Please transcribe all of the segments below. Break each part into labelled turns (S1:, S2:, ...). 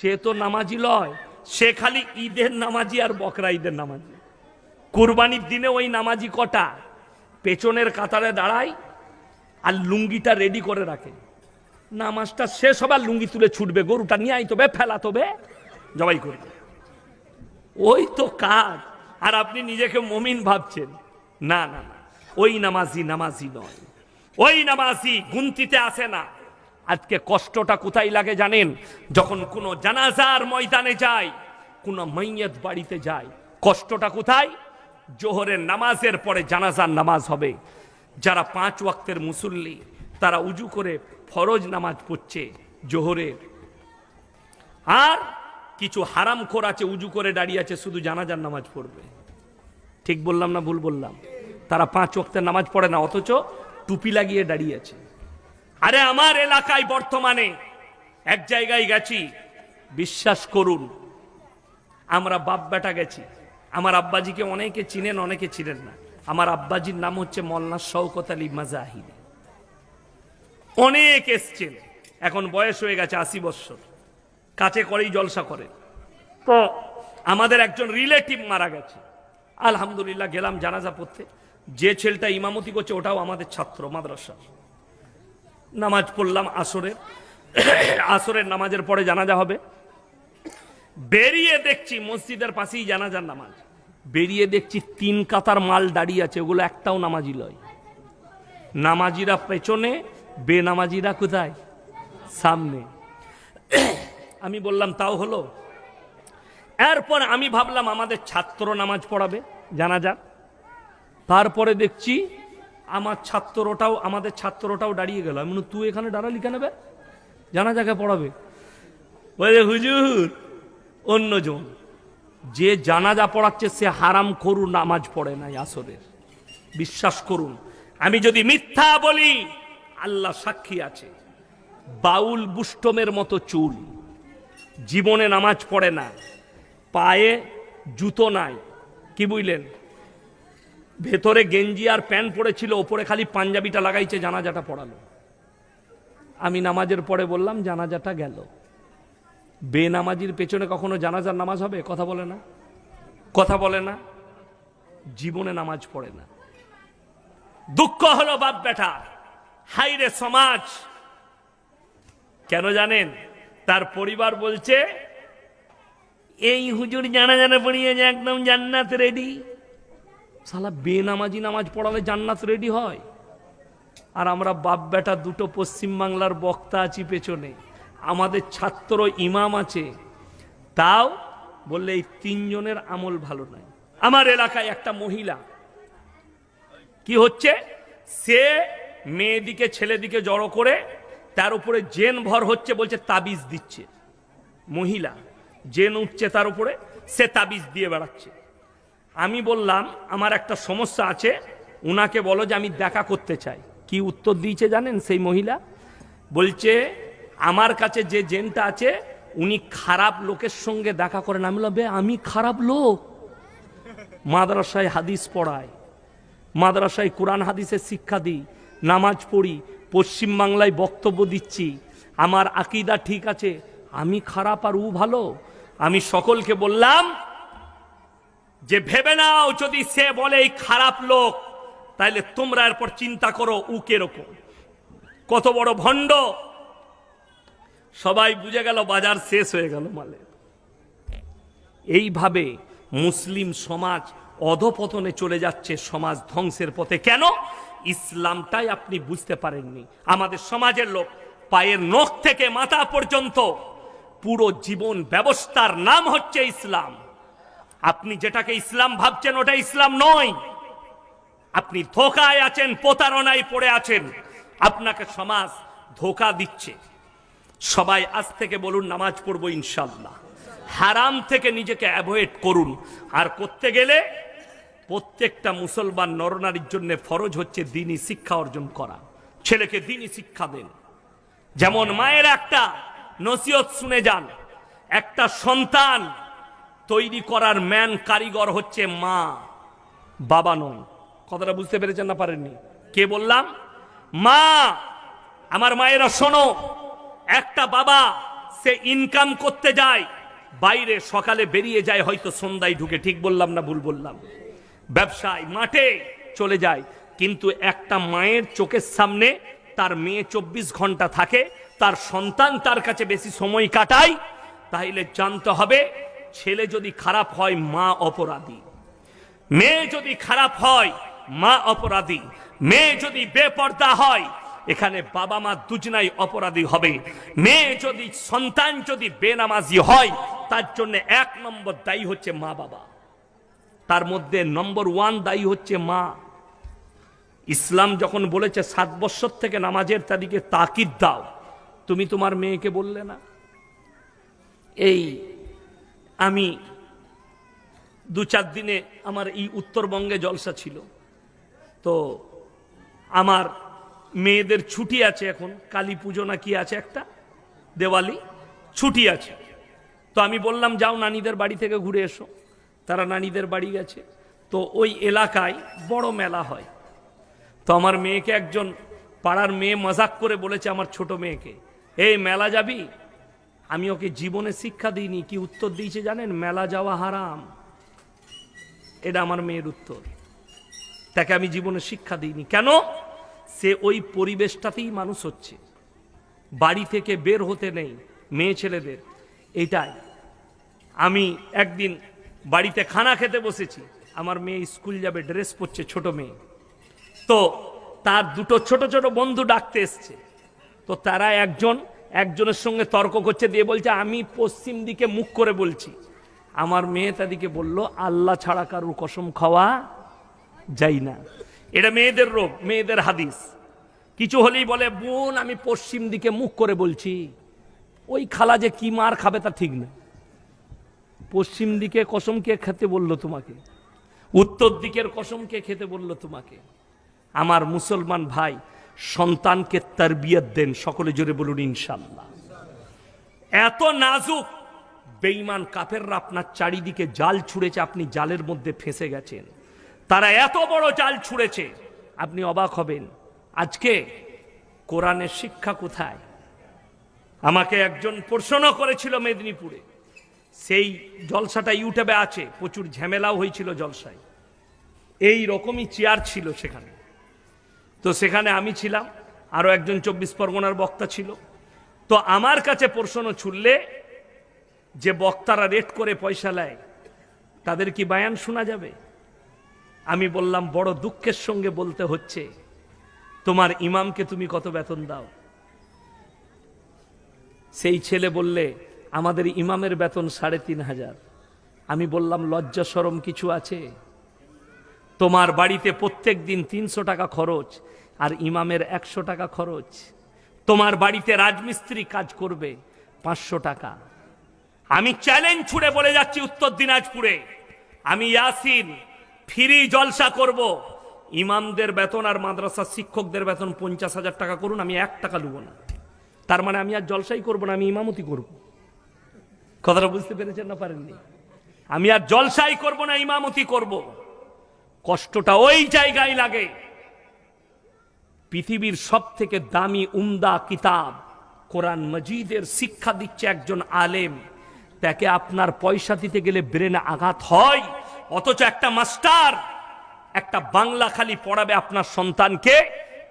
S1: সে তো নামাজি লয়। সে খালি ঈদের নামাজি আর বকরা ঈদের নামাজি। কুরবানির দিনে ওই নামাজি কটা? পেছনের কাতারে দাঁড়ায় আর লুঙ্গিটা রেডি করে রাখে। নামাজটা শেষ হবার লুঙ্গি তুলে ছুটবে। গরুটা নিয়ে আই তবে, ফেলা তবে, জবাই করবে ওই তো কাজ। আর আপনি নিজেকে মমিন ভাবছেন। না না। ওই নামাজি নামাজি নয়। ওই নামাজি, গুনতিতে আসে না। আজকে কষ্টটা কোথায় লাগে জানেন? যখন কোনো জানাজার ময়দানে যায়, কোনো মাইয়াত বাড়িতে যায়, কষ্টটা কোথায়? জোহরের নামাজের পরে জানাজার নামাজ হবে। যারা পাঁচ ওয়াক্তের মুসল্লি, তারা উজু করে ফরজ নামাজ পড়ছে জোহরের। আর কিছু হারাম খোর আছে, উজু করে দাঁড়িয়ে আছে, শুধু জানাজার নামাজ পড়বে। ঠিক বললাম না ভুল বললাম? তারা পাঁচ ওয়াক্তের নামাজ পড়ে না, অথচ টুপি লাগিয়ে দাঁড়িয়ে আছে। আরে আমার এলাকায় বর্তমানে এক জায়গায় গেছি, বিশ্বাস করুন, আমরা বাপ বেটা গেছি। আমার আব্বাজিকে অনেকে চিনেন অনেকে চিনেন না। আমার আব্বাজির নাম হচ্ছে মল্লা শওকত আলী মাজাহিদ। অনেক এসছেন, এখন বয়স হয়ে গেছে আশি বৎসর কাছে করেই জলসা করেন তো আমাদের একজন রিলেটিভ মারা গেছে। আলহামদুলিল্লাহ গেলাম জানাজা পড়তে। যে ছেলেটা ইমামতি করছে, ওটাও আমাদের ছাত্র, মাদ্রাসার। নামাজ পড়লাম আসরের। আসরের নামাজের পরে জানাজা হবে। বেরিয়ে দেখছি মসজিদের পাশেই জানাজার নামাজ। বেরিয়ে দেখছি তিন কাতার মাল দাঁড়িয়ে আছে, ওগুলো একটাও নামাজি লয়। নামাজিরা পেছনে, বেনামাজিরা কোথায়? সামনে। আমি বললাম, তাও হলো? এরপর আমি ভাবলাম, আমাদের ছাত্র নামাজ পড়াবে জানা যাক তারপরে দেখছি আমার ছাত্রটাও, আমাদের ছাত্রটাও দাঁড়িয়ে গেল। আমি তুই এখানে দাঁড়ালি কেন বে? জানা যাকে পড়াবে। বলে হুজুর, অন্যজন। যে জানাজা পড়াচ্ছে সে হারাম করুন নামাজ পড়ে নাই আসরের। বিশ্বাস করুন, আমি যদি মিথ্যা বলি, আল্লাহ সাক্ষী আছে। বাউল বুষ্টমের মতো চুল। জীবনে নামাজ পড়ে না। পায়ে জুতো নাই। কি বুঝলেন? ভেতরে গেঞ্জি আর প্যান্ট পরেছিল ওপরে খালি পাঞ্জাবিটা লাগাইছে, জানাজাটা পড়ালো। আমি নামাজের পরে বললাম, জানাজাটা গেল। বেনামাজির পেছনে কখনো জানাজার নামাজ হবে? কথা বলে না। কথা বলে না। জীবনে নামাজ পড়ে না। দুঃখ হলো বাপ বেটা। হাইরে সমাজ। কেন জানেন? তার পরিবার বলছে, এই হুজুর জানা জানা পড়িয়েছে, একদম জান্নাত রেডি সালা বেনামাজি নামাজ পড়ালে জান্নাত রেডি হয়। আর আমরা বাপ বেটা দুটো পশ্চিমবাংলার বক্তা আছি পেছনে। আমাদের ছাত্র ইমাম আছে। তাও বললে এই তিনজনের আমল ভালো নয়। আমার এলাকায় একটা মহিলা। কি হচ্ছে? সে মেয়েদিকে, ছেলেদিকে জড়ো করে তার উপরে জেন ভর হচ্ছে বলছে তাবিজ দিচ্ছে। মহিলা, জেন উঠছে তার উপরে, সে তাবিজ দিয়ে বেড়াচ্ছে। আমি বললাম আমার একটা সমস্যা আছে। উনাকে বলো যে আমি দেখা করতে চাই। কি উত্তর দিয়েছে জানেন সেই মহিলা? বলছে আমার কাছে যে জেনটা আছে উনি খারাপ লোকের সঙ্গে দেখা করেন। আমি বললাম, আমি খারাপ লোক? মাদ্রাসায় হাদিস পড়ায়। মাদ্রাসায় কোরআন হাদিসের শিক্ষা দিই নামাজ পড়ি পশ্চিমবাংলায় বক্তব্য দিচ্ছি আমার আকিদা ঠিক আছে আমি খারাপ আর উ ভালো? আমি সকলকে বললাম যে ভেবে নাও যদি সে বলে এই খারাপ লোক তাহলে তোমরা এরপর চিন্তা করো উ কেরকম। কত বড় ভণ্ড। সবাই বুঝে গেল বাজার শেষ হয়ে গেল মালে এইভাবে মুসলিম সমাজ অধপতনে চলে যাচ্ছে সমাজ ধ্বংসের পথে। কেন? ইসলামটাই আপনি বুঝতে পারেননি। আমাদের সমাজের লোক পায়ের নখ থেকে মাথা পর্যন্ত পুরো জীবন ব্যবস্থার নাম হচ্ছে ইসলাম। আপনি যেটাকে ইসলাম ভাবছেন, ওটা ইসলাম নয়। আপনি ধোকায় আছেন, প্রতারণায় পড়ে আছেন। আপনাকে সমাজ ধোকা দিচ্ছে। সবাই আজ থেকে বলুন, নামাজ পড়ব ইনশাল্লাহ হারাম থেকে নিজেকে অ্যাভয়েড করুন। আর করতে গেলে প্রত্যেকটা মুসলমান নরনারীর জন্য ফরজ হচ্ছে দিনই শিক্ষা অর্জন করা। ছেলেকে দিনই শিক্ষা দেন। যেমন মায়ের একটা নসিহত শুনে যান, একটা সন্তান তৈরি করার ম্যান কারিগর হচ্ছে মা। বাবা নয়। কথাটা বুঝতে পেরেছেন না পারেননি? কে বললাম? মা, আমার মায়েরা শোনো, একটা বাবা, সে ইনকাম করতে যায়, বাইরে সকালে বেরিয়ে যায়, হয়তো সন্ধ্যায় ঢুকে। ঠিক বললাম না ভুল বললাম? ব্যবসায়, মাঠে চলে যায়, কিন্তু একটা মায়ের চোখের সামনে তার মেয়ে চব্বিশ ঘণ্টা থাকে, তার সন্তান তার কাছে বেশি সময় কাটায়, তাইলে জানতে হবে ছেলে যদি খারাপ হয়, মা অপরাধী। মেয়ে যদি খারাপ হয়, মা অপরাধী। মেয়ে যদি বেপর্দা হয়, এখানে বাবা মা দুজনাই অপরাধী হবে। মেয়ে যদি, সন্তান যদি বেনামাজি হয়, তার জন্য এক নম্বর দায়ী হচ্ছে মা বাবা। তার মধ্যে নম্বর ওয়ান দায়ী হচ্ছে মা। ইসলাম যখন বলেছে, সাত বছর থেকে নামাজের তারিখে তাকিদ দাও। তুমি তোমার মেয়েকে বললে না? এই আমি দু চার দিনে আমার এই উত্তরবঙ্গে জলসা ছিল। তো আমার মেয়েদের ছুটি আছে এখন, কালী পুজো না কি আছে একটা? দেওয়ালি ছুটি আছে। তো আমি বললাম, যাও নানিদের বাড়ি থেকে ঘুরে এসো। তারা নানিদের বাড়ি গেছে। তো ওই এলাকায় বড় মেলা হয়। তো আমার মেয়েকে একজন পাড়ার মেয়ে মজাক করে বলেছে, আমার ছোট মেয়েকে, এই মেলা যাবি? আমি ওকে জীবনে শিক্ষা দিইনি, কি উত্তর দিয়েছে জানেন? মেলা যাওয়া হারাম। এটা আমার মেয়ের উত্তর। তাকে আমি জীবনে শিক্ষা দিইনি। কেন? সে ওই পরিবেশটাতেই মানুষ হচ্ছে। বাড়ি থেকে বের হতে নেই, মেয়ে ছেলেদের। এটাই। আমি একদিন বাড়িতে খানা খেতে বসেছি। আমার মেয়ে স্কুল যাবে, ড্রেস পরছে ছোট মেয়ে। তো তার দুটো ছোট ছোট বন্ধু ডাকতে এসছে। তো তারা একজন একজনের সঙ্গে তর্ক করছে, দিয়ে বলছে, আমি পশ্চিম দিকে মুখ করে বলছি। আমার মেয়ে তাদিকে বলল, আল্লাহ ছাড়া কারুর কসম খাওয়া যাই না। এটা মেয়েদের রোগ মেয়েদের হাদিস। কিছু হলেই বলে, বোন, আমি পশ্চিম দিকে মুখ করে বলছি। ওই খালা যে কি মার খাবে তা ঠিক না। পশ্চিম দিকে কসম কে খেতে বলল তোমাকে? উত্তর দিকের কসম কে খেতে বলল তোমাকে? আমার মুসলমান ভাই সন্তানকে তারবিয়ত দেন, সকলে জোরে বলুন ইনশাল্লাহ এত নাজুক, বেঈমান কাফেররা আপনার চারিদিকে জাল ছুঁড়েছে, আপনি জালের মধ্যে ফেসে গেছেন। তারা এত বড় জাল ছুঁড়েছে, আপনি অবাক হবেন। আজকে কোরআনের শিক্ষা কোথায়? আমাকে একজন প্রশ্ন করেছিল মেদিনীপুরে। সেই জলসাটা ইউটিউবে আছে, প্রচুর ঝামেলাও হয়েছিল জলসায়। এই রকমই চেয়ার ছিল সেখানে। তো সেখানে আমি ছিলাম। আরও একজন চব্বিশ পরগনার বক্তা ছিল। তো আমার কাছে প্রশ্ন ছুড়লে যে বক্তারা রেট করে পয়সা নেয়, তাদের কি বায়ান শোনা যাবে? আমি বললাম, বড় দুঃখের সঙ্গে বলতে হচ্ছে, তোমার ইমামকে তুমি কত বেতন দাও? সেই ছেলে বললে, আমাদের ইমামের বেতন সাড়ে তিন হাজার। আমি বললাম, লজ্জা সরম কিছু আছে? তোমার বাড়িতে প্রত্যেক দিন তিনশো টাকা খরচ আর ইমামের একশো টাকা খরচ। তোমার বাড়িতে রাজমিস্ত্রি কাজ করবে পাঁচশো টাকা। আমি চ্যালেঞ্জ ছুড়ে বলে যাচ্ছি উত্তর দিনাজপুরে। আমি ইয়াসিন, ফ্রি জলসা করব। ইমামদের বেতন আর মাদ্রাসার শিক্ষকদের বেতন পঞ্চাশ হাজার টাকা করুন, আমি এক টাকা নেব না। তার মানে আমি আর জলসাই করব না, আমি ইমামতি করব। কথাটা বুঝতে পেরেছেন না পারেননি? আমি আর জলসাই করব না, ইমামতি করব। কষ্টটা ওই জায়গায় লাগে। পৃথিবীর সব থেকে দামি উমদা কিতাব কোরআন মজিদের শিক্ষা দিচ্ছে একজন আলেম। তাকে আপনার পয়সা দিতে গেলে ব্রেনে আঘাত হয়, অথচ একটা মাস্টার, একটা বাংলা খালি পড়াবে আপনার সন্তানকে,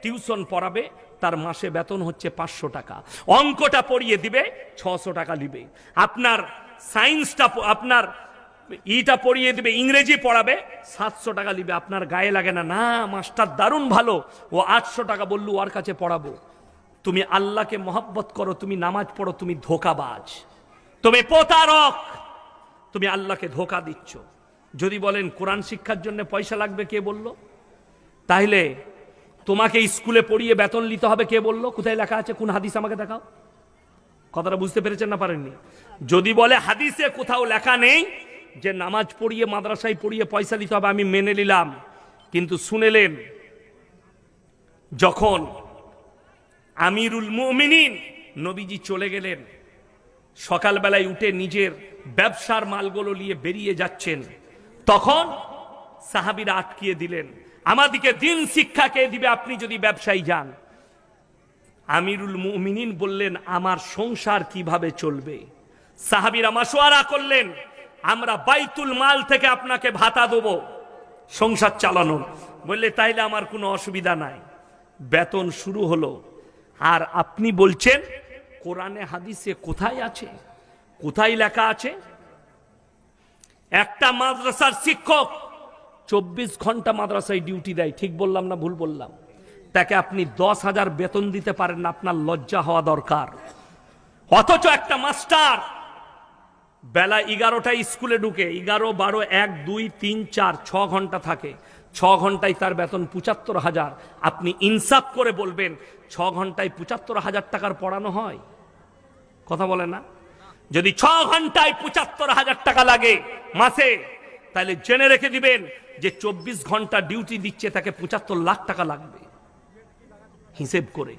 S1: টিউশন পড়াবে, তার মাসে বেতন হচ্ছে পাঁচশো টাকা। অঙ্কটা পড়িয়ে দিবে, ছশো টাকা নিবে। আপনার সায়েন্সটা, আপনার ইটা পড়িয়ে দিবে, ইংরেজি পড়াবে। সাতশো টাকা নিবে আপনার গায়ে লাগে না। না মাস্টার দারুণ ভালো। ও আটশো টাকা বললু, ওর কাছে পড়াবো। তুমি আল্লাহকে মহব্বত করো, তুমি নামাজ পড়ো, তুমি ধোকাবাজ। তুমি প্রতারক! তুমি আল্লাহকে ধোকা দিচ্ছ। যদি বলেন, কোরআন শিক্ষার জন্য পয়সা লাগবে, কে বলল? তাহলে তোমাকে স্কুলে পড়িয়ে বেতন নিতে হবে, কে বলল? কোথায় লেখা আছে? কোন হাদিস আমাকে দেখাও? কথাটা বুঝতে পেরেছেন না পারেননি? যদি বলে, হাদিসে কোথাও লেখা নেই যে নামাজ পড়িয়ে, মাদ্রাসায় পড়িয়ে পয়সা দিতে হবে আমি মেনে নিলাম। কিন্তু শুনেলেন, যখন আমিরুল মুমিনিন নবীজি চলে গেলেন, সকালবেলায় উঠে নিজের ব্যবসার মালগুলো নিয়ে বেরিয়ে যাচ্ছেন, তখন সাহাবিরা আটকিয়ে দিলেন, আমাদিকে দিন শিক্ষা কে দিবে, আপনি যদি ব্যবসায়ী যান। আমিরুল মুমিনিন বললেন, আমার সংসার কীভাবে চলবে? সাহাবিরা মাসোয়ারা করলেন আমরা বাইতুল মাল থেকে আপনাকে ভাতা দেবো, সংসার চালানো বললে, তাইলে আমার কোনো অসুবিধা নাই। বেতন শুরু হলো। আর আপনি বলছেন, কোরআনে হাদিসে কোথায় আছে? কোথায় লেখা আছে? একটা মাদ্রাসার শিক্ষক চব্বিশ ঘণ্টা মাদ্রাসায় ডিউটি দেয়। ঠিক বললাম না ভুল বললাম? তাকে আপনি দশ হাজার বেতন দিতে পারেন, আপনার লজ্জা হওয়া দরকার। অথচ একটা মাস্টার বেলা এগারোটায় স্কুলে ঢুকে এগারো, বারো, এক, দুই, তিন, চার, ছ ঘণ্টা থাকে। ছ ঘন্টায় তার বেতন পঁচাত্তর হাজার। আপনি ইনসাফ করে বলবেন, ছ ঘন্টায় পঁচাত্তর হাজার টাকার পড়ানো হয়? কথা বলে না? যদি ছ ঘন্টায় পঁচাত্তর হাজার টাকা লাগে মাসে, তাহলে জেনে রেখে দিবেন যে চব্বিশ ঘণ্টা ডিউটি দিচ্ছে, তাকে পঁচাত্তর লাখ টাকা লাগবে। হিসেব করে।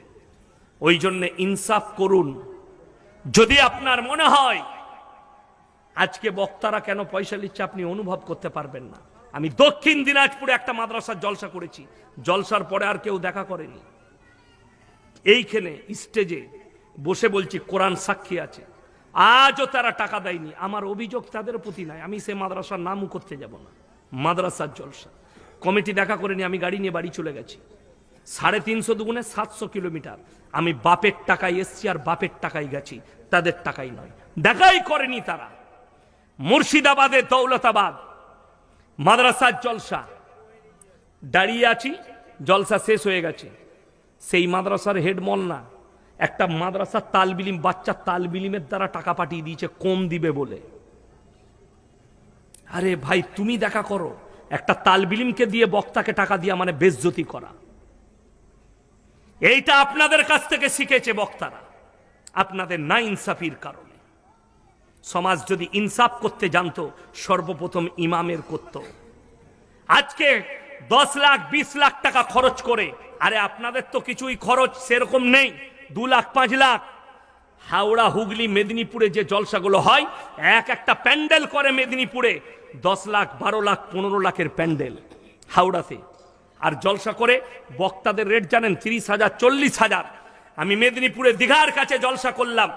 S1: ওই জন্য ইনসাফ করুন। যদি আপনার মনে হয় আজকে বক্তারা কেন পয়সা নিচ্ছে আপনি অনুভব করতে পারবেন না। আমি দক্ষিণ দিনাজপুরে একটা মাদ্রাসার জলসা করেছি। জলসার পরে আর কেউ দেখা করেনি। এইখানে স্টেজে বসে বলছি, কোরআন সাক্ষী আছে। আজও তারা টাকা দেয়নি। আমার অভিযোগ তাদের প্রতি নাই। আমি সে মাদ্রাসার নামও করতে যাব না। মাদ্রাসার জলসা। কমিটি দেখা করেনি, আমি গাড়ি নিয়ে বাড়ি চলে গেছি। সাড়ে তিনশো দুগুণে সাতশো কিলোমিটার। আমি বাপের টাকায় এসছি আর বাপের টাকায় গেছি। তাদের টাকাই নয়। দেখাই করেনি তারা। মুর্শিদাবাদের দৌলতাবাদ, মাদ্রাসার জলসা। দাঁড়িয়ে আছি, জলসা শেষ হয়ে গেছে। সেই মাদ্রাসার হেড না একটা মাদ্রাসার তালবিলিম, বাচ্চা তালবিলিমের দ্বারা টাকা পাঠিয়ে দিয়েছে, কম দিবে বলে। আরে ভাই, তুমি দেখা করো, একটা তালবিলিমকে দিয়ে বক্তাকে টাকা দিয়ে মানে বেজ্জতি করা। এইটা আপনাদের কাছ থেকে শিখেছে বক্তারা। আপনাদের না ইনসাফির কারণে। সমাজ যদি ইনসাফ করতে জানতো, সর্বপ্রথম ইমামের করত। আজকে দশ লাখ, বিশ লাখ টাকা খরচ করে, আরে আপনাদের তো কিছুই খরচ সেরকম নেই, দু লাখ, পাঁচ লাখ। হাওড়া, হুগলি, মেদিনীপুরে যে জলসাগুলো হয়, এক একটা প্যান্ডেল করে মেদিনীপুরে, দশ লাখ, বারো লাখ, পনেরো লাখের প্যান্ডেল হাওড়াতে। আর জলসা করে বক্তাদের রেট জানেন, তিরিশ হাজার, চল্লিশ হাজার। আমি মেদিনীপুরে দীঘার কাছে জলসা করলাম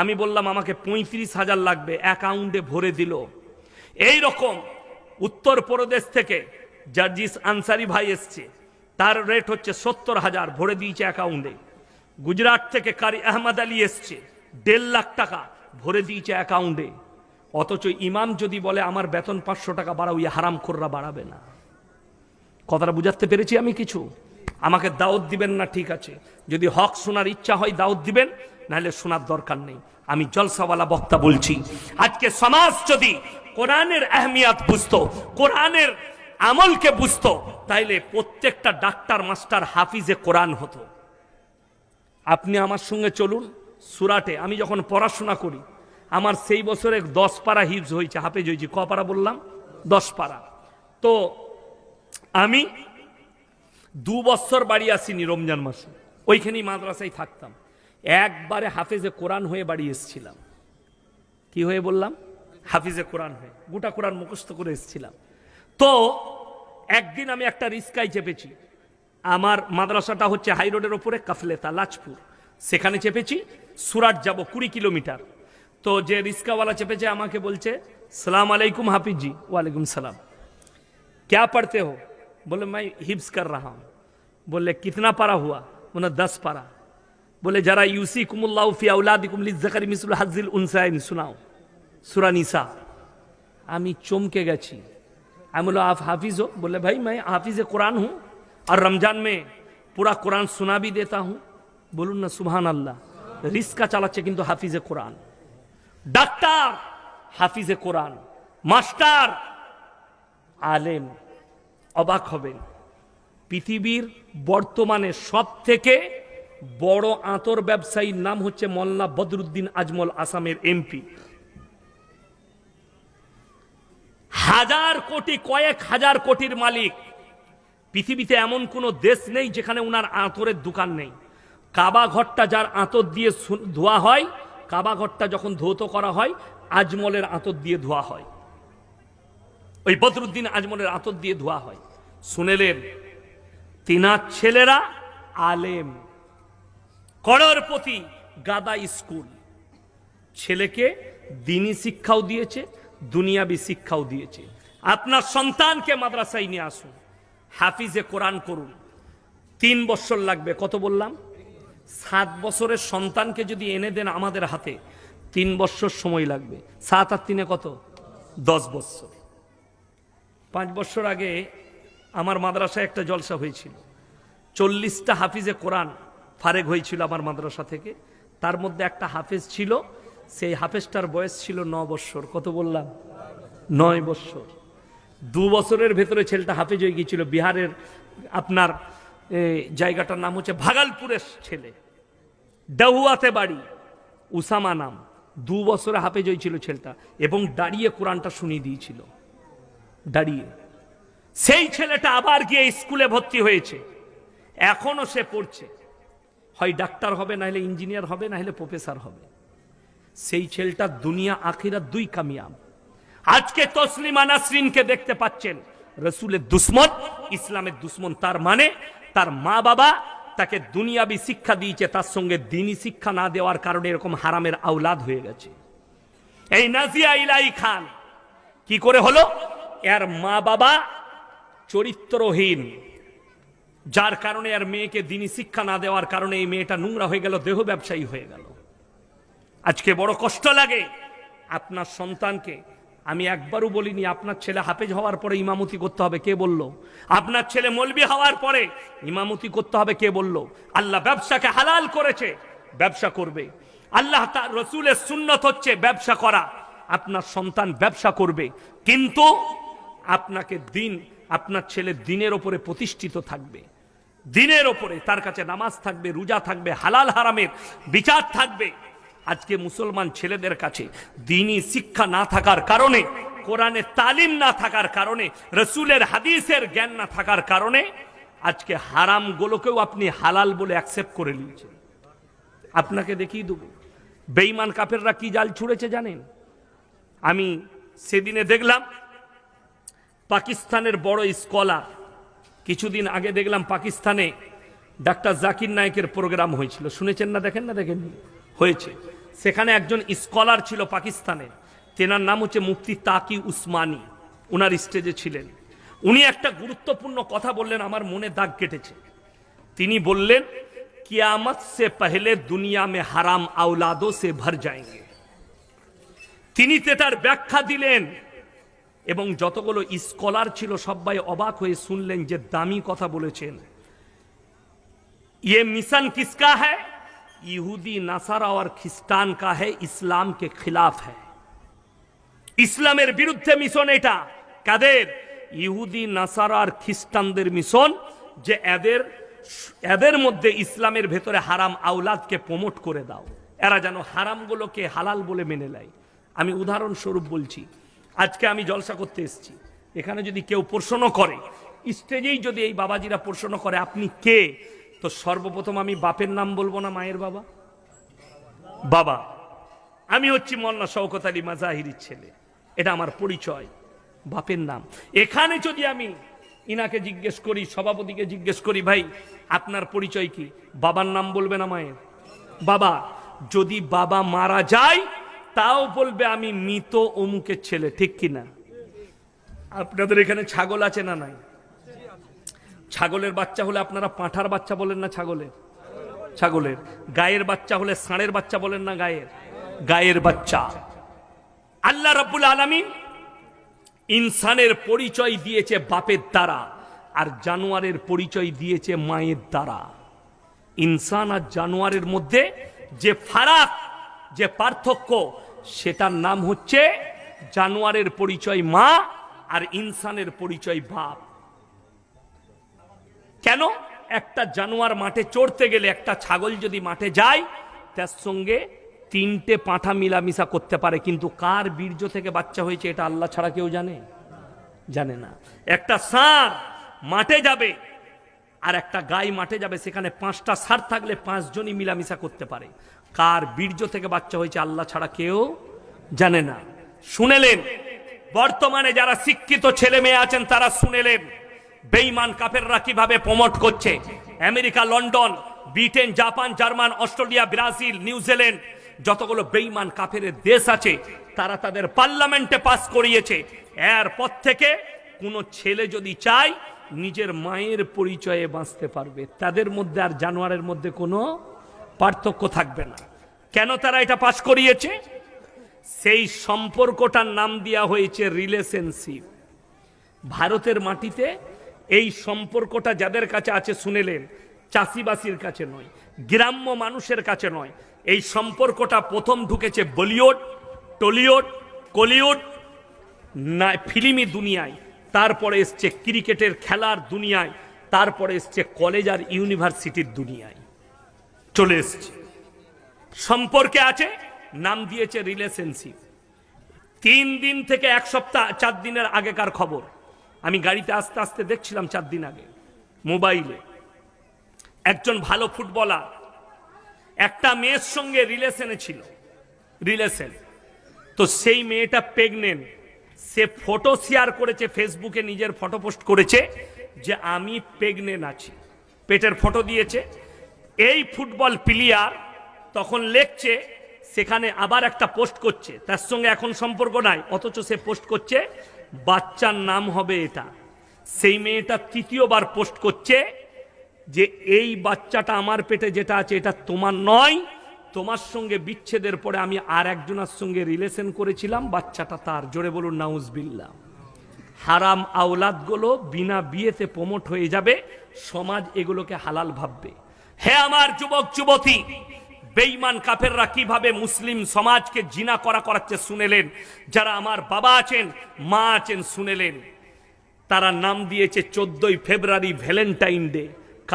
S1: আমি বললাম, আমাকে পঁয়ত্রিশ হাজার লাগবে, অ্যাকাউন্টে ভরে দিল। এই রকম উত্তরপ্রদেশ থেকে জার্জিস আনসারি ভাই এসছে, তার রেট হচ্ছে সত্তর হাজার, ভরে দিয়েছে অ্যাকাউন্টে। গুজরাট থেকে কারি আহমদ আলী এসছে, দেড় লাখ টাকা, ভরে দিয়েছে অ্যাকাউন্টে। অথচ ইমাম যদি বলে, আমার বেতন পাঁচশো টাকা বাড়াও ইয়ে হারাম খোররা বাড়াবে না। কথাটা বুঝাতে পেরেছি আমি কিছু? আমাকে দাওয়াত দিবেন না, ঠিক আছে। যদি হক শোনার ইচ্ছা হয় দাওয়াত দিবেন, নাহলে শোনার দরকার নেই। আমি জলসাওয়ালা বক্তা বলছি, আজকে সমাজ যদি কোরআনের আহমিয়াত বুঝতো, কোরআনের আমলকে বুঝতো, তাইলে প্রত্যেকটা ডাক্তার, মাস্টার, হাফিজে কোরআন হতো। আপনি আমার সঙ্গে চলুন, সুরাটে, আমি যখন পড়াশোনা করি, আমার সেই বছরে দশ পারা হিপস হয়েছে, হাফেজ হয়েছে। ক পারা বললাম? দশ পারা। তো আমি দু বছর বাড়ি আসিনি রমজান মাসে। ওইখানেই মাদ্রাসায় থাকতাম। একবারে হাফেজে কোরআন হয়ে বাড়ি এসছিলাম। কি হয়ে বললাম? হাফিজে কোরআন হয়ে। গোটা কোরআন মুখস্থ করে এসছিলাম। তো একদিন আমি একটা রিস্কায় চেপেছি। আমার মাদ্রাসাটা হচ্ছে হাই রোডের ওপরে কাফলেতা, লাজপুর। সেখানে চেপেছি। সুরাট যাব কুড়ি কিলোমিটার। তো যে রিস্কাওয়ালা চেপেছে আমাকে বলছে, সালাম আলাইকুম হাফিজি, ওয়ালাইকুম সালাম। ক্যা পড়তে হো? बोले मैं हिब्स कर रहा हूँ बोले कितना पारा हुआ बोले दस पारा बोले जरा यूसी कुमुल्लाह फी औलादिकुम लिज्जाकारि मिसलु হাজিল উনসাইন শোনাও সুরা নিসা আমি চমকে গেছি আমি বলো आप हाफिज हो बोले भाई मैं हाफिज कुरान हूँ और रमजान में पूरा कुरान सुना भी देता हूँ বলুন না সুবহান আল্লাহ রিস্কা চালাচ্ছে কিন্তু হাফিজে কোরআন ডাক্তার হাফিজে কোরআন মাস্টার আলেম অবাক হবেন। পৃথিবীর বর্তমানে সব থেকে বড় আতর ব্যবসায়ীর নাম হচ্ছে মোল্লা বদরুদ্দিন আজমল আসামের এমপি। হাজার কোটি, কয়েক হাজার কোটির মালিক। পৃথিবীতে এমন কোনো দেশ নেই যেখানে উনার আতরের দোকান নেই। কাবা ঘরটা যার আতর দিয়ে ধোয়া হয়, কাবা ঘরটা যখন ধৌত করা হয়, আজমলের আতর দিয়ে ধোয়া হয়। ওই বদরুদ্দিন আজমলের আতর দিয়ে ধোয়া হয়। শুনেলেন, তিনার ছেলেরা আলেম। করোড়পতি গাদা স্কুল। ছেলেকে দিনী শিক্ষাও দিয়েছে, দুনিয়াবি শিক্ষাও দিয়েছে। আপনার সন্তানকে মাদ্রাসায় নিয়ে আসুন, হাফিজে কোরআন করুন। তিন বছর লাগবে, কত বললাম? সাত বছরের সন্তানকে যদি এনে দেন আমাদের হাতে, তিন বছর সময় লাগবে। সাত আর তিনে কত? দশ বছর। পাঁচ বছর আগে আমার মাদ্রাসায় একটা জলসা হয়েছিল। চল্লিশটা হাফিজে কোরআন ফারেক হয়েছিল আমার মাদ্রাসা থেকে। তার মধ্যে একটা হাফেজ ছিল, সেই হাফেজটার বয়স ছিল ন বৎসর কত বললাম? নয় বৎসর দু বছরের ভেতরে ছেলেটা হাফেজ হয়ে গিয়েছিল। বিহারের আপনার জায়গাটার নাম হচ্ছে ভাগালপুরের ছেলে। ডাহুয়াতে বাড়ি, উসামা নাম। দু বছরে হাফেজ হয়েছিল ছেলেটা এবং দাঁড়িয়ে কোরআনটা শুনিয়ে দিয়েছিল। দাঁড়িয়ে। সেই ছেলেটা আবার গিয়ে স্কুলে ভর্তি হয়েছে। এখনও সে পড়ছে। হয় ডাক্তার হবে না হলে ইঞ্জিনিয়ার হবে না হলে প্রফেসর হবে। সেই ছেলেটা দুনিয়া আখিরা দুই কামিয়াম আজকে তসলিমা নাসরিনকে দেখতে পাচ্ছেন। রসুলের দুশ্মন, ইসলামের দুশ্মন তার মানে তার মা বাবা তাকে দুনিয়াবি শিক্ষা দিয়েছে, তার সঙ্গে দিনী শিক্ষা না দেওয়ার কারণে এরকম হারামের আওলাদ হয়ে গেছে। এই নাজিয়া ইলাই খান, কি করে হলো? এর মা বাবা চরিত্রহীন, যার কারণে আর মেয়েকে দিনী শিক্ষা না দেওয়ার কারণে এই মেয়েটা নোংরা হয়ে গেল, দেহ ব্যবসায়ী হয়ে গেল। আজকে বড় কষ্ট লাগে আপনার সন্তানকে। আমি একবারও বলিনি, আপনার ছেলে হাফেজ হওয়ার পরে ইমামতি করতে হবে, কে বলল? আপনার ছেলে মলবি হওয়ার পরে ইমামতি করতে হবে, কে বলল? আল্লাহ ব্যবসাকে হালাল করেছে, ব্যবসা করবে। আল্লাহ তার রসুলের সুন্নত হচ্ছে ব্যবসা করা। আপনার সন্তান ব্যবসা করবে, কিন্তু আপনাকে দিন, আপনার ছেলে দিনের ওপরে প্রতিষ্ঠিত থাকবে। দিনের ওপরে তার কাছে নামাজ থাকবে, রোজা থাকবে, হালাল হারামের বিচার থাকবে। আজকে মুসলমান ছেলেদের কাছে দিনই শিক্ষা না থাকার কারণে কোরআনের তালিম না থাকার কারণে, রসুলের হাদিসের জ্ঞান না থাকার কারণে আজকে হারাম হারামগুলোকেও আপনি হালাল বলে অ্যাকসেপ্ট করে নিয়েছেন। আপনাকে দেখিয়ে দেবো। বেইমান কাফেররা কি জাল ছুঁড়েছে জানেন? আমি সেদিনে দেখলাম পাকিস্তানের বড় স্কলার কিছুদিন আগে দেখলাম পাকিস্তানে ডাক্তার জাকির নায়কের প্রোগ্রাম হয়েছিল। শুনেছেন না দেখেন না দেখেন হয়েছে। সেখানে একজন স্কলার ছিল পাকিস্তানে। তেনার নাম হচ্ছে মুফতি তাকি উসমানী। ওনার স্টেজে ছিলেন। উনি একটা গুরুত্বপূর্ণ কথা বললেন, আমার মনে দাগ কেটেছে। তিনি বললেন, কিয়ামত সে পহলে দুনিয়া মে হারাম আওলাদো সে ভর যাएंगे তিনি তে তার ব্যাখ্যা দিলেন এবং যতগুলো স্কলার ছিল, সবাই অবাক হয়ে শুনলেন যে দামি কথা বলেছেন। ইয়ে মিশন কিসকা হ্যাঁ ইহুদি, নাসারা আর খ্রিস্টান কা হ্যাঁ ইসলামকে খিলাফ হ্যাঁ ইসলামের বিরুদ্ধে মিশন এটা। কাদের? ইহুদি, নাসারা আর খ্রিস্টানদের মিশন, যে এদের এদের মধ্যে ইসলামের ভেতরে হারাম আউলাদকে প্রমোট করে দাও। এরা যেন হারামগুলোকে হালাল বলে মেনে নেয়। আমি উদাহরণস্বরূপ বলছি আজকে আমি জলসা করতে এসেছি। এখানে যদি কেউ প্রশ্ন করে, স্টেজেই যদি এই বাবাজিরা প্রশ্ন করে, আপনি কে? তো সর্বপ্রথম আমি বাপের নাম বলব না, মায়ের বাবা? বাবা, আমি হচ্ছি মল্লা শওকত আলী মাজাহিরির ছেলে। এটা আমার পরিচয়, বাপের নাম। এখানে যদি আমি ইনাকে জিজ্ঞেস করি, সভাপতিকে জিজ্ঞেস করি, ভাই, আপনার পরিচয় কি? বাবার নাম বলবে না মায়ের? বাবা, যদি বাবা মারা যায় তাও বলবে আমি মৃত অমুকের ছেলে, ঠিক কিনা? আপনাদের এখানে ছাগল আছে না নাই? ছাগলের বাচ্চা হলে আপনারা পাঁঠার বাচ্চা বলেন না ছাগলের? ছাগলের। গায়ের বাচ্চা হলে ষাঁড়ের বাচ্চা বলেন না গায়ের? গায়ের বাচ্চা। আল্লাহ রাব্বুল আলামিন ইনসানের পরিচয় দিয়েছে বাপের দ্বারা, আর জানোয়ারের পরিচয় দিয়েছে মায়ের দ্বারা। ইনসান আর জানোয়ারের মধ্যে যে ফারাক, যে পার্থক্য সেটার নাম হচ্ছে জানোয়ারের পরিচয় মা আর ইনসানের পরিচয় বাপ। কেন? একটা জানোয়ার মাঠে চড়তে গেলে একটা ছাগল যদি মাঠে যায়, তার সঙ্গে তিনটে পাঁঠা মিলামিশা করতে পারে, কিন্তু কার বীর্য থেকে বাচ্চা হয়েছে এটা আল্লাহ ছাড়া কেউ জানে? জানে না। একটা ষাঁড় মাঠে যাবে আর একটা গাই মাঠে যাবে, সেখানে পাঁচটা সার থাকলে পাঁচজনই মিলামিশা করতে পারে। কার বীর্য থেকে বাচ্চা হয়েছে আল্লাহ ছাড়া কেউ জানে না। শুনেলেন। বর্তমানে যারা শিক্ষিত ছেলে মেয়ে আছেন, তারা শুনেলেন। বেইমান কাফেররা কীভাবে প্রমোট করছে। America, London, Britain, Japan, German, Australia, Brazil New Zealand যতগুলো বেইমান কাফের দেশ আছে, তারা তাদের পার্লামেন্টে পাস করিয়েছে। এরপর থেকে কোনো ছেলে যদি চায়, নিজের মায়ের পরিচয়ে বাঁচতে পারবে। তাদের মধ্যে আর জানোয়ারের মধ্যে কোনো পার্থক্য থাকবে না। কেন তারা এটা পাশ করিয়েছে? সেই সম্পর্কটার নাম দেওয়া হয়েছে রিলেশনশিপ ভারতের মাটিতে এই সম্পর্কটা যাদের কাছে আছে শুনেলেন, চাষিবাসীর কাছে নয়, গ্রাম্য মানুষের কাছে নয়, এই সম্পর্কটা প্রথম ঢুকেছে বলিউড, টলিউড, কলিউড, না, ফিল্মি দুনিয়ায়। তারপরে এসছে ক্রিকেটের খেলার দুনিয়ায়, তারপরে এসছে কলেজ আর ইউনিভার্সিটির দুনিয়ায়। চলে এসছে। সম্পর্কে আছে, নাম দিয়েছে রিলেশনশিপ তিন দিন থেকে এক সপ্তাহ, চার দিনের আগেকার খবর। আমি গাড়িতে আস্তে আস্তে দেখছিলাম চার দিন আগে, মোবাইলে। একজন ভালো ফুটবলার, একটা মেয়ের সঙ্গে রিলেশনে ছিল রিলেশন তো সেই মেয়েটা প্রেগনেন্ট সে ফটো শেয়ার করেছে ফেসবুকে নিজের ফটো পোস্ট করেছে যে আমি প্রেগনেন্ট আছি। পেটের ফটো দিয়েছে এই ফুটবল প্লেয়ার তখন লেখছে, সেখানে আবার একটা পোস্ট করছে। তার সঙ্গে এখন সম্পর্ক নাই, অথচ সে পোস্ট করছে, বাচ্চার নাম হবে এটা। সেই মেয়েটা তৃতীয়বার পোস্ট করছে যে, এই বাচ্চাটা আমার পেটে যেটা আছে, এটা তোমার নয়। তোমার সঙ্গে বিচ্ছেদের পরে আমি আর একজনের সঙ্গে রিলেশন করেছিলাম, বাচ্চাটা তার। জোরে বলুন নাউজবিল্লা হারাম আওলাদগুলো বিনা বিয়েতে প্রমোট হয়ে যাবে, সমাজ এগুলোকে হালাল ভাববে। হে আমার যুবক, যুবতী, বেঈমান কাফেররা কীভাবে মুসলিম সমাজকে জিনা করা করাচ্ছে শুনেলেন। যারা আমার বাবা আছেন, মা আছেন, শুনেলেন। তারা নাম দিয়েছে চোদ্দই ফেব্রুয়ারি ভ্যালেন্টাইন ডে,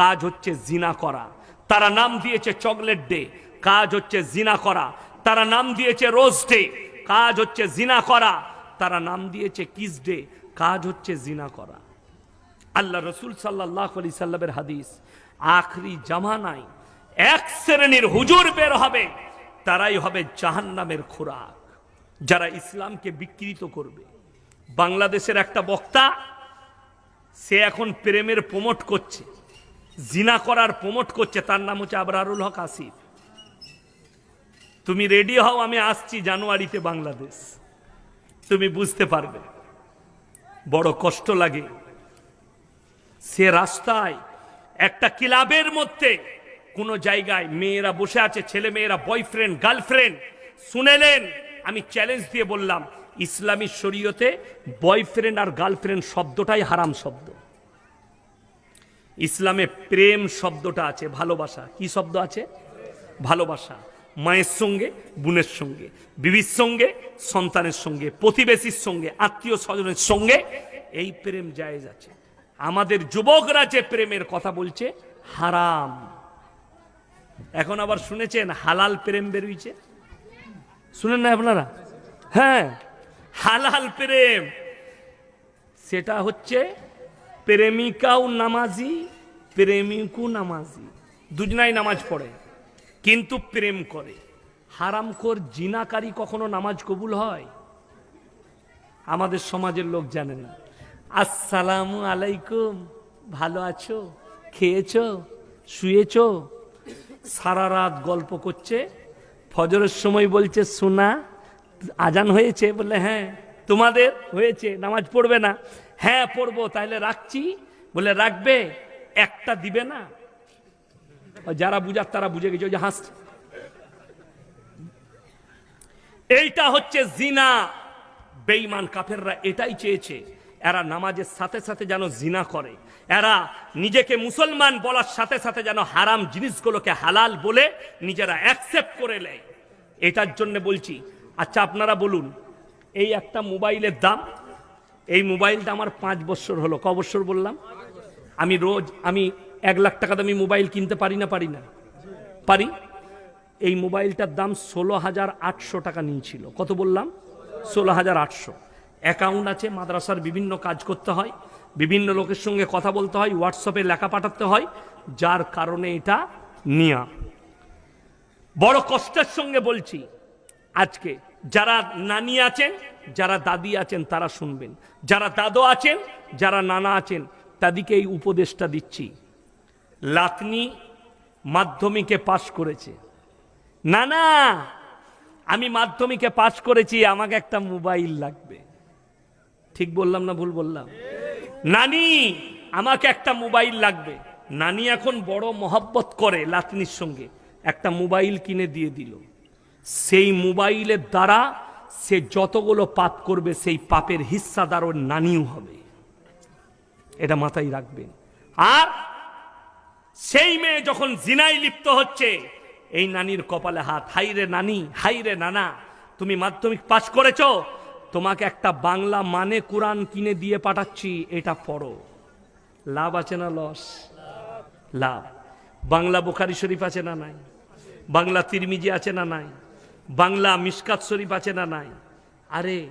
S1: কাজ হচ্ছে জিনা করা। তারা নাম দিয়েছে চকলেট ডে, কাজ হচ্ছে জিনা করা। তারা নাম দিয়েছে রোজ ডে, কাজ হচ্ছে জিনা করা। তারা নাম দিয়েছে কিস ডে, কাজ হচ্ছে জিনা করা। আল্লাহ রসুল সাল্লাহ আলি সাল্লামের হাদিস আখরি জামানায় এক শ্রেণির হুজুর বের হবে, তারাই হবে জাহান্নামের খোরাক, যারা ইসলামকে বিকৃত করবে। বাংলাদেশের একটা বক্তা, সে এখন প্রেমের প্রমোট করছে, জিনা করার প্রমোট করছে, তার নাম হচ্ছে আবরারুল হক আসিফ। তুমি রেডি হও, আমি আসছি জানুয়ারিতে বাংলাদেশ। তুমি বুঝতে পারবে, বড় কষ্ট লাগে। সে রাস্তায় একটা ক্লাবের মধ্যে কোনো জায়গায় মেয়েরা বসে আছে, ছেলে মেয়েরা বয়ফ্রেন্ড গার্লফ্রেন্ড শুনেলেন? আমি চ্যালেঞ্জ দিয়ে বললাম, ইসলামী শরীয়তে বয়ফ্রেন্ড আর গার্লফ্রেন্ড শব্দটাই হারাম শব্দ। ইসলামে প্রেম শব্দটা আছে, ভালোবাসা। কি শব্দ আছে? ভালোবাসা। মায়ের সঙ্গে, বোনের সঙ্গে, বিবির সঙ্গে, সন্তানের সঙ্গে, প্রতিবেশীর সঙ্গে, আত্মীয় স্বজনের সঙ্গে এই প্রেম জায়েজ আছে। আমাদের যুবকরা যে প্রেমের কথা বলছে, হারাম। এখন আবার শুনেছেন হালাল প্রেম বেরুইছে? শুনেন না আপনারা? হ্যাঁ হালাল প্রেম। সেটা হচ্ছে প্রেমিকাও নামাজি, প্রেমিকও নামাজি। দুজনাই নামাজ পড়ে, কিন্তু প্রেম করে। হারামখোর, জিনাকারী কখনো নামাজ কবুল হয়? আমাদের সমাজের লোক জানে না। আসসালামু আলাইকুম। ভালো আছো? খেয়েছো? শুয়েছ? সারা রাত গল্প করছে? ফজরের সময় বলছে, শোনা, আজান হয়েছে? বলে হ্যাঁ তোমাদের হয়েছে, নামাজ পড়বে না। হ্যাঁ পড়ব তাহলে রাখছি। বলে, রাখবে? একটা দিবে না? যারা বুঝার, তারা বুঝে গেছে হাসছে। এইটা হচ্ছে জিনা। বেঈমান কাফেররা এটাই চেয়েছে। এরা নামাজের সাথে সাথে যেন জিনা করে। এরা নিজেকে মুসলমান বলার সাথে সাথে যেন হারাম জিনিসগুলোকে হালাল বলে নিজেরা অ্যাকসেপ্ট করে নেয়। এটার জন্য বলছি আচ্ছা আপনারা বলুন, এই একটা মোবাইলের দাম, এই মোবাইলটা আমার পাঁচ বছর হলো, ক বছর বললাম? আমি রোজ, আমি এক লাখ টাকা দামি মোবাইল কিনতে পারি না পারি না? পারি? এই মোবাইলটার দাম ষোলো হাজার আটশো টাকা নিয়েছিল। কত বললাম? ষোলো হাজার আটশো। অ্যাকাউন্ট আছে, মাদ্রাসার বিভিন্ন কাজ করতে হয়, বিভিন্ন লোকের সঙ্গে কথা বলতে হয়, হোয়াটসঅ্যাপে লেখা পাঠাতে হয়, যার কারণে এটা নিয়া বড় কষ্টের সঙ্গে বলছি, আজকে যারা নানি আছেন, যারা দাদি আছেন, তারা শুনবেন। যারা দাদু আছেন, যারা নানা আছেন, তাদেরকে এই উপদেশটা দিচ্ছি। লাতনি মাধ্যমিকে পাশ করেছে। না না আমি মাধ্যমিকে পাশ করেছি, আমাকে একটা মোবাইল লাগবে। ঠিক বললাম না ভুল বললাম? নানি, আমাকে একটা মোবাইল লাগবে। নানি এখন বড় মহব্বত করে লাতনির সঙ্গে। একটা মোবাইল কিনে দিয়ে দিল। সেই মোবাইলের দ্বারা সে যতগুলো পাপ করবে, সেই পাপের হিস্সাদার ওর নানিও হবে। এটা মাথায় রাখবেন। আর সেই মেয়ে যখন জিনাই লিপ্ত হচ্ছে, এই নানির কপালে হাত। হাইরে নানি, হাইরে নানা, তুমি মাধ্যমিক পাশ করেছ তোমাকে একটা বাংলা মানে কোরআন কিনে দিয়ে পাঠাচ্ছি, এটা পড়ো। লাভ আছে না লস? লাভ। বাংলা বোখারি শরীফ আছে না নাই? বাংলা তিরমিজি আছে না নাই? বাংলা মিসকাত শরীফ আছে না নাই? আরে